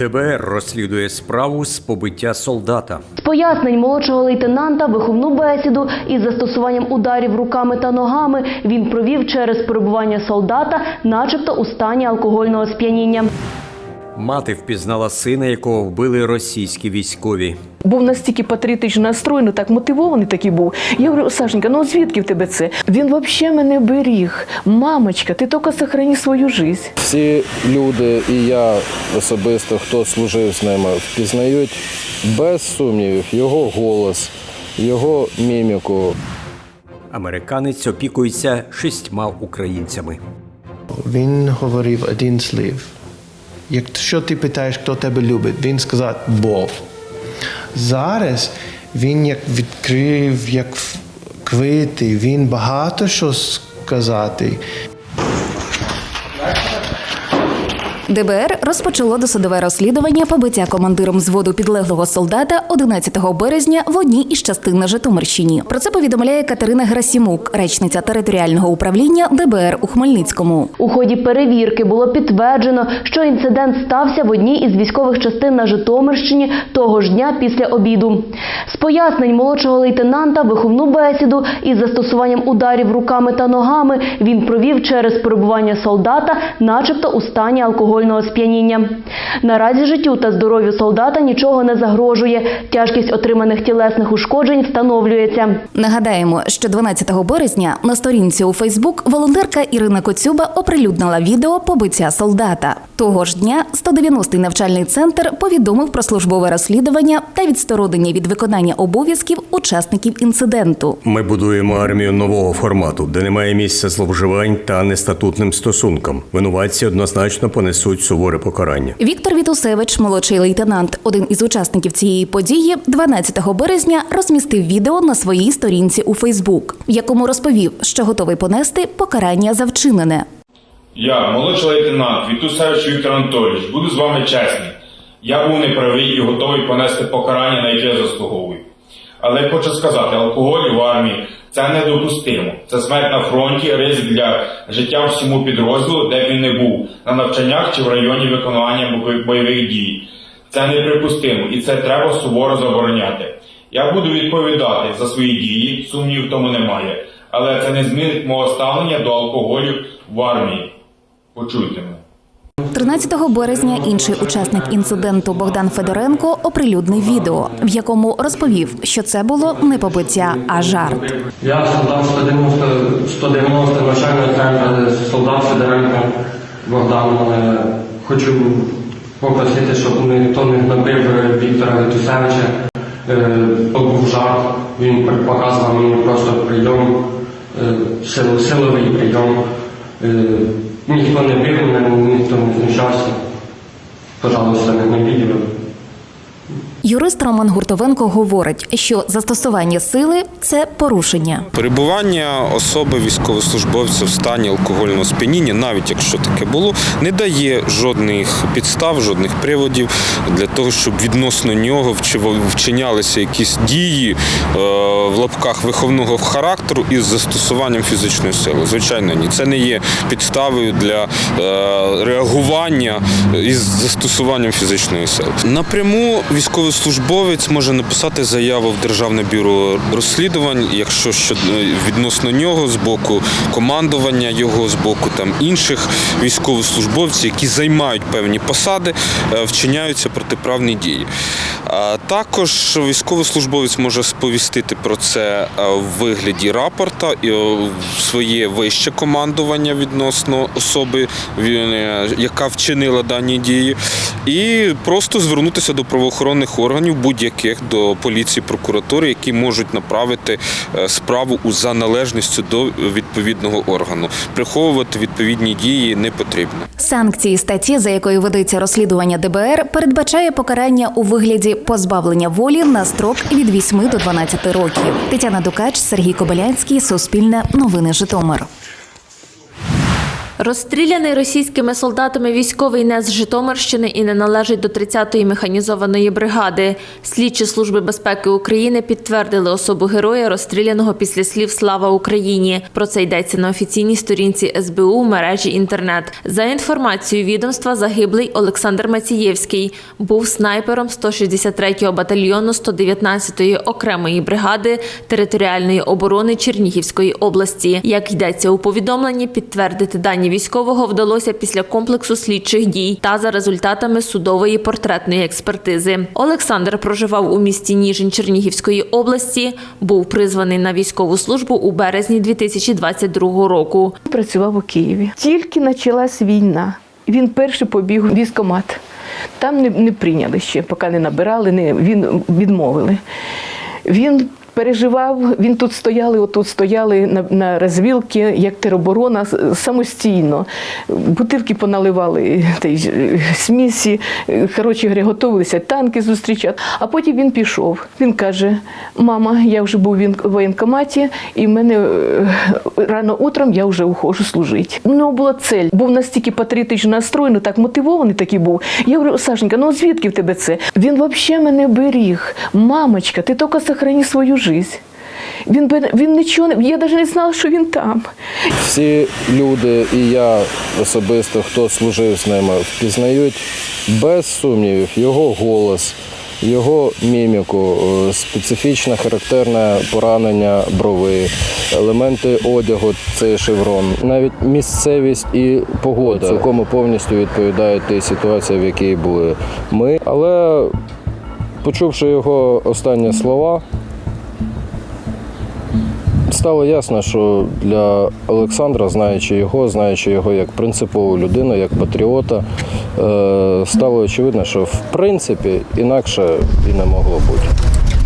ДБР розслідує справу з побиття солдата. З пояснень молодшого лейтенанта виховну бесіду із застосуванням ударів руками та ногами він провів через перебування солдата, начебто у стані алкогольного сп'яніння. Мати впізнала сина, якого вбили російські військові. Був настільки патріотично настроєний, так мотивований такий був. Я говорю, Сашенька, ну звідки в тебе це? Він взагалі мене беріг. Мамочка, ти тільки сохрані свою життя. Всі люди, і я особисто, хто служив з ними, впізнають без сумнівів його голос, його міміку. Американець опікується шістьма українцями. Він говорив один слів. Якщо ти питаєш, хто тебе любить, він сказав Бог. Зараз він як відкрив, як квити, він багато що сказати. ДБР розпочало досудове розслідування побиття командиром взводу підлеглого солдата 11 березня в одній із частин на Житомирщині. Про це повідомляє Катерина Грасімук, речниця територіального управління ДБР у Хмельницькому. У ході перевірки було підтверджено, що інцидент стався в одній із військових частин на Житомирщині того ж дня після обіду. З пояснень молодшого лейтенанта виховну бесіду із застосуванням ударів руками та ногами він провів через перебування солдата, начебто у стані алкогольного сп'яніння. Наразі життю та здоров'ю солдата нічого не загрожує. Тяжкість отриманих тілесних ушкоджень встановлюється. Нагадаємо, що 12 березня на сторінці у Фейсбук волонтерка Ірина Коцюба оприлюднила відео побиття солдата. Того ж дня 190-й навчальний центр повідомив про службове розслідування та відсторонення від виконання обов'язків учасників інциденту. Ми будуємо армію нового формату, де немає місця зловживань та нестатутним стосункам. Винуватці однозначно понесуть суворе покарання. Віктор Вітусевич, молодший лейтенант, один із учасників цієї події, 12 березня розмістив відео на своїй сторінці у Фейсбук, в якому розповів, що готовий понести покарання за вчинене. Я, молодший лейтенант Вітусевич Віктор Анатолійович, буду з вами чесний. Я був неправий і готовий понести покарання, на яке я заслуговую. Але хочу сказати, алкоголь в армії це недопустимо. Це смерть на фронті, ризик для життя всьому підрозділу, де б він не був, на навчаннях чи в районі бойових- бойових дій. Це неприпустимо і це треба суворо забороняти. Я буду відповідати за свої дії, сумнів в тому немає. Але це не змінить мого ставлення до алкоголю в армії. Почуйте мене. 13 березня інший учасник інциденту Богдан Федоренко оприлюднив відео, в якому розповів, що це було не побиття, а жарт. Я солдат 190, 190 навчального центру, солдат Федоренко Богдан. Е, Хочу попросити, щоб ніхто не гнобив Віктора Вітусевича. Е, То був жарт, він показував мені просто прийом, е, сил- силовий прийом. Е, Ніхто не бив мене, ніхто не знущався. Пожалуйста, не його. Юрист Роман Гуртовенко говорить, що застосування сили це порушення. Перебування особи військовослужбовця в стані алкогольного сп'яніння, навіть якщо таке було, не дає жодних підстав, жодних приводів для того, щоб відносно нього вчинялися якісь дії е, в лапках виховного характеру із застосуванням фізичної сили. Звичайно, ні. Це не є підставою для е, реагування із застосуванням фізичної сили. Напряму військовослужбовець може написати заяву в Державне бюро розслідувань, якщо щодо відносно нього з боку командування його, з боку там інших військовослужбовців, які займають певні посади, е, вчиняються протиправні дії. Також військовослужбовець може сповістити про це е, в вигляді рапорта і е, своє вище командування відносно особи, е, яка вчинила дані дії, і просто звернутися до правоохоронних органів будь-яких до поліції, прокуратури, які можуть направити е, справу за належністю до відповідного органу. Приховувати відповідні дії не потрібно. Санкції статті, за якою ведеться розслідування ДБР, передбачає покарання у вигляді позбавлення волі на строк від 8 до 12 років. Тетяна Дукач, Сергій Кобилянський, Суспільне, Новини Житомир. Розстріляний російськими солдатами військовий не з Житомирщини і не належить до 30-ї механізованої бригади. Слідчі служби безпеки України підтвердили особу героя, розстріляного після слів Слава Україні. Про це йдеться на офіційній сторінці СБУ в мережі інтернет. За інформацією відомства, загиблий Олександр Мацієвський був снайпером 163-го батальйону 119-ї окремої бригади територіальної оборони Чернігівської області. Як йдеться у повідомленні, підтвердити дані військового вдалося після комплексу слідчих дій та за результатами судової портретної експертизи. Олександр проживав у місті Ніжин Чернігівської області, був призваний на військову службу у березні 2022 року. Працював у Києві. Тільки почалась війна. Він перший побіг у військкомат. Там не, не прийняли ще, поки не набирали, не, він відмовили. Він переживав, він тут стояли, отут стояли на, на розвілки, як тероборона, самостійно. Бутилки поналивали та й, е, смісі, е, коротше готувалися танки зустрічати. А потім він пішов. Він каже: мама, я вже був в воєнкоматі, і в мене е, рано утром я вже ухожу служити. У нього була цель. Був настільки патріотично настроєний, так мотивований такий був. Я говорю, Сашенька, ну звідки в тебе це? Він взагалі мене беріг. Мамочка, ти тільки сохрани свою життя. Він, би- він нічого не. Я навіть не знала, що він там. Всі люди, і я особисто, хто служив з ними, впізнають без сумнівів його голос, його міміку, е, специфічне характерне поранення брови, елементи одягу, цей шеврон, навіть місцевість і погода цілком повністю відповідають тій ситуації, в якій були ми. Але почувши його останні слова, Стало ясно, що для Олександра, знаючи його, знаючи його як принципову людину, як патріота, е, стало очевидно, що в принципі інакше і не могло бути.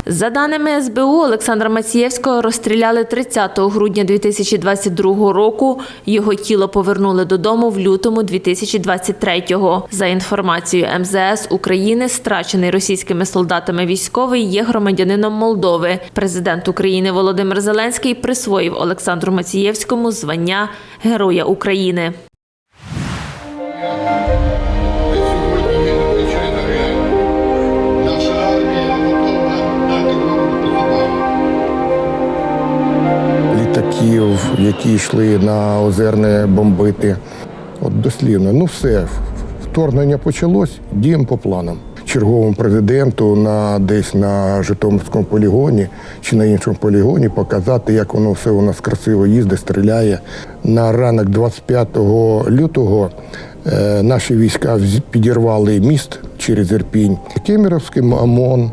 За даними СБУ, Олександра Мацієвського розстріляли 30 грудня 2022 року. Його тіло повернули додому в лютому 2023-го. За інформацією МЗС України, страчений російськими солдатами військовий є громадянином Молдови. Президент України Володимир Зеленський присвоїв Олександру Мацієвському звання Героя України. Літаків, які йшли на озерне бомбити. От дослівно, ну все, вторгнення почалось, діємо по планам. Черговому президенту на десь на Житомирському полігоні чи на іншому полігоні показати, як воно все у нас красиво їздить, стріляє. На ранок 25 лютого е, наші війська підірвали міст через Ірпінь. Кемеровський ОМОН,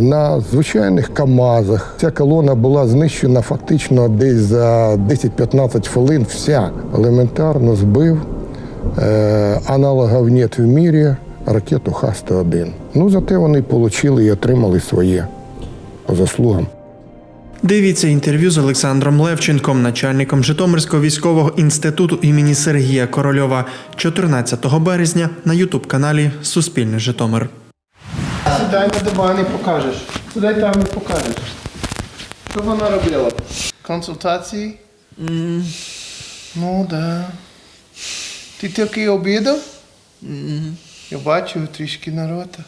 на звичайних КАМАЗах. Ця колона була знищена фактично десь за 10-15 хвилин. Вся елементарно збив. Е, аналогів нет в мірі ракету Х-101. Ну, зате вони отримали і отримали своє по заслугам. Дивіться інтерв'ю з Олександром Левченком, начальником Житомирського військового інституту імені Сергія Корольова 14 березня на Ютуб-каналі Суспільне Житомир. Сідай на диван і покажеш. Сідай там і покажеш. Що вона робила? Консультації? Ну, да. Ти тільки обідав? Я бачу трішки народу.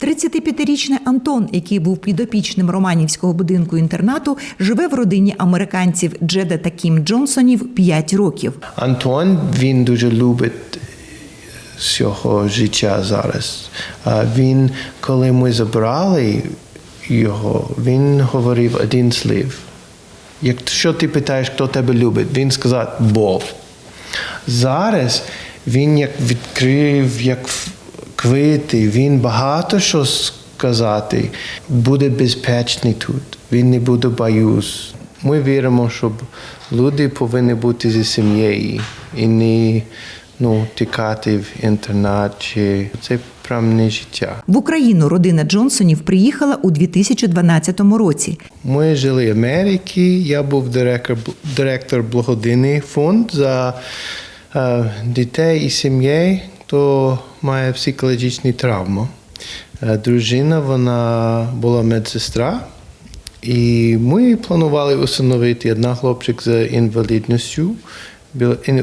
35-річний Антон, який був підопічним романівського будинку інтернату, живе в родині американців Джеда та Кім Джонсонів 5 років. Антон він дуже любить свого життя зараз. А Він, коли ми забрали його, він говорив один слів. Якщо ти питаєш, хто тебе любить, він сказав Бог. Зараз він як відкрив, як квіти, він багато що сказати, буде безпечний тут. Він не буде боюсь. Ми віримо, що люди повинні бути зі сім'єю і не ну, тікати в інтернат. Чи... Це прям не життя. В Україну родина Джонсонів приїхала у 2012 році. Ми жили в Америці. Я був директор, директор благодійний фонд за е, дітей і сім'ї, хто має психологічні травми. Е, дружина вона була медсестра, і ми планували усиновити одна хлопчик з інвалідністю.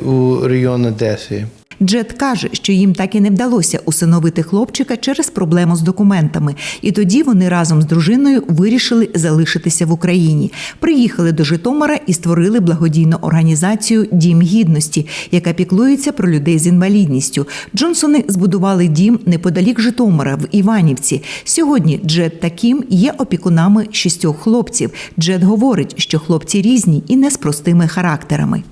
У районі Одеси. Джет каже, що їм так і не вдалося усиновити хлопчика через проблему з документами, і тоді вони разом з дружиною вирішили залишитися в Україні. Приїхали до Житомира і створили благодійну організацію Дім гідності, яка піклується про людей з інвалідністю. Джонсони збудували дім неподалік Житомира в Іванівці. Сьогодні Джет та Кім є опікунами шістьох хлопців. Джет говорить, що хлопці різні і не з простими характерами.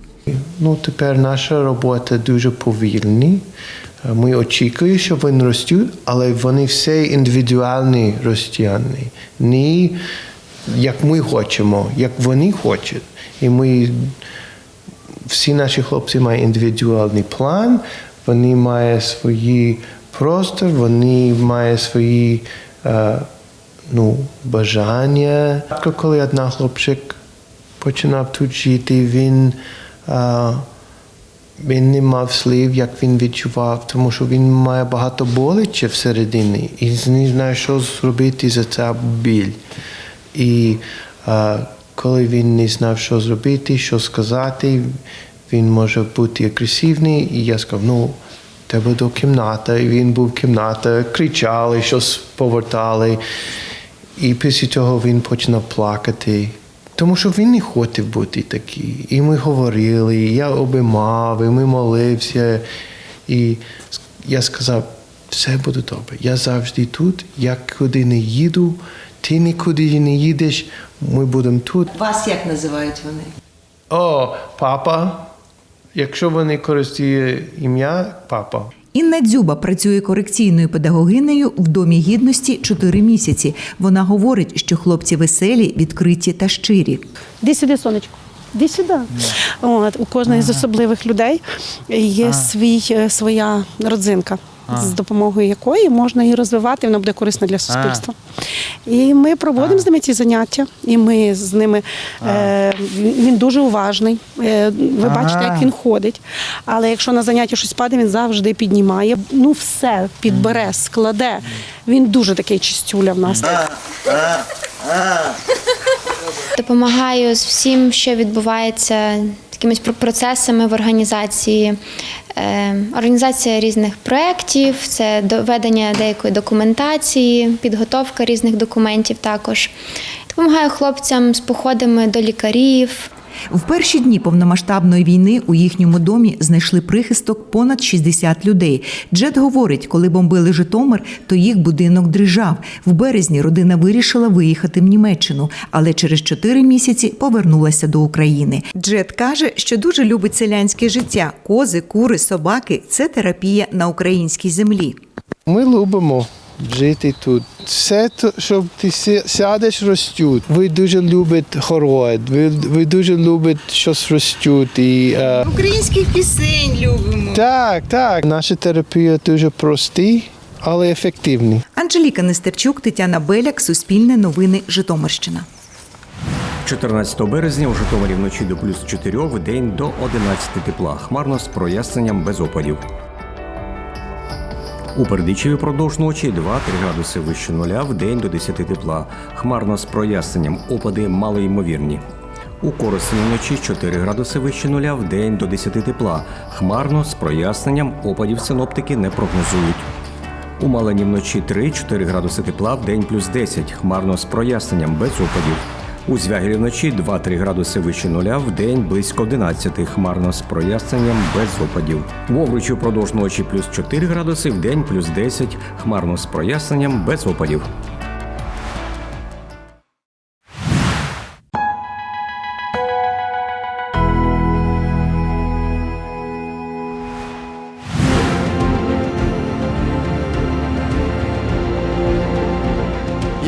Ну, тепер наша робота дуже повільна. Ми очікуємо, що вони ростуть, але вони всі індивідуальні ростяни. Не як ми хочемо, як вони хочуть. І ми всі наші хлопці мають індивідуальний план, вони мають свої простір, вони мають свої е, ну, бажання. Коли одна хлопчик починав тут жити, він, е, він не мав слів, як він відчував, тому що він має багато боляче всередині і не знає, що зробити за це біль. І е, коли він не знав, що зробити, що сказати, він може бути агресивний. І я сказав, ну, тебе до кімнати. І він був в кімнаті, кричали, щось повертали. І після того він починав плакати. Тому що він не хотів бути такий. І ми говорили, і я обіймав, і ми молився. І я сказав, все буде добре. Я завжди тут, я куди не їду, ти нікуди не їдеш, ми будемо тут. Вас як називають вони? О, папа. Якщо вони користують ім'я, папа. Інна Дзюба працює корекційною педагогинею в домі гідності 4 місяці. Вона говорить, що хлопці веселі, відкриті та щирі. Де сюди, сонечко. Іди сюди. От, у кожної з особливих людей є свій, е, своя родзинка, з допомогою якої можна її розвивати, вона буде корисна для суспільства. І ми проводимо з ними ці заняття, і ми з ними е, він дуже уважний. Е, ви бачите, як він ходить. Але якщо на заняття щось падає, він завжди піднімає. Ну, все підбере, складе. Він дуже такий чистюля в нас. Допомагаю з всім, що відбувається такимись про- процесами в організації. Е, Організація різних проєктів, це доведення деякої документації, підготовка різних документів також. Допомагаю хлопцям з походами до лікарів, В перші дні повномасштабної війни у їхньому домі знайшли прихисток понад 60 людей. Джет говорить, коли бомбили Житомир, то їх будинок дрижав. В березні родина вирішила виїхати в Німеччину, але через 4 місяці повернулася до України. Джет каже, що дуже любить селянське життя: кози, кури, собаки це терапія на українській землі. Ми любимо жити тут. Все, то, що ти сядеш, ростуть. Ви дуже любите город, ви, ви дуже любите щось ростуть. І, е, Українських пісень любимо. так, так. Наша терапія дуже прості, але ефективні. Анжеліка Нестерчук, Тетяна Беляк, Суспільне новини, Житомирщина. 14 березня у Житомирі вночі до плюс 4, в день до 11 тепла. Хмарно з проясненням без опадів. У Пердичеві продовж ночі 2-3 градуси вище нуля, в день до 10 тепла. Хмарно з проясненням, опади малоймовірні. У Коростені вночі 4 градуси вище нуля, в день до 10 тепла. Хмарно з проясненням, опадів синоптики не прогнозують. У Малині вночі 3-4 градуси тепла, в день плюс 10, хмарно з проясненням, без опадів. У Звягелі вночі 2-3 градуси вище нуля, в день близько 11, хмарно з проясненням, без опадів. В Овручі впродовж ночі плюс 4 градуси, в день плюс 10, хмарно з проясненням, без опадів.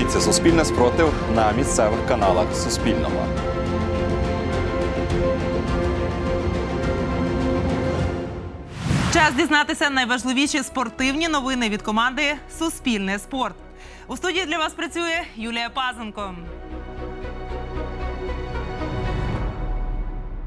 Дивіться Суспільне спротив на місцевих каналах Суспільного. Час дізнатися найважливіші спортивні новини від команди Суспільне спорт. У студії для вас працює Юлія Пазенко.